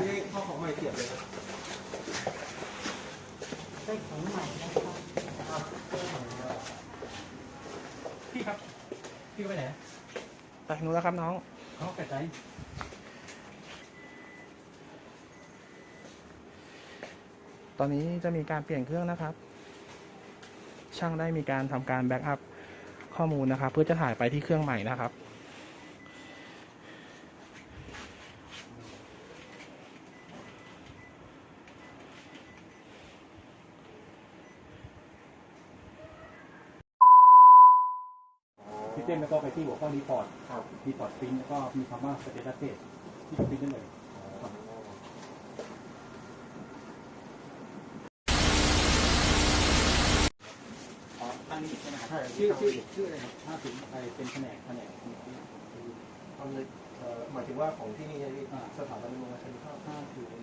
ที่ได้ข้อของใหม่เสียบเลยครับได้ของใหม่นะครับพี่ครับ พี่ไปไหนไปหนู้นแล้วครับน้องเขาเกิดใจตอนนี้จะมีการเปลี่ยนเครื่องนะครับ ช่างได้มีการทำการแบ็กอัพข้อมูลนะครับ เพื่อจะถ่ายไปที่เครื่องใหม่นะครับ พี่เต้นแล้วก็ไปที่หัวข้อรีพอร์ตครับรีพอร์ตปริ้นแล้วก็มีคำว่าสเตตัสเทสที่จะปริ้นได้เลยครับอ๋อตั้งนี้ใช่ไหมครับชื่อชื่อชื่ออะไรครับห้าสิบไปเป็นแผนกแผนกตอนนี้เอ่อหมายถึงว่าของที่นี่ใช่ไหมพี่อ่าสถาบันโรงงานชนข้าวห้าศูน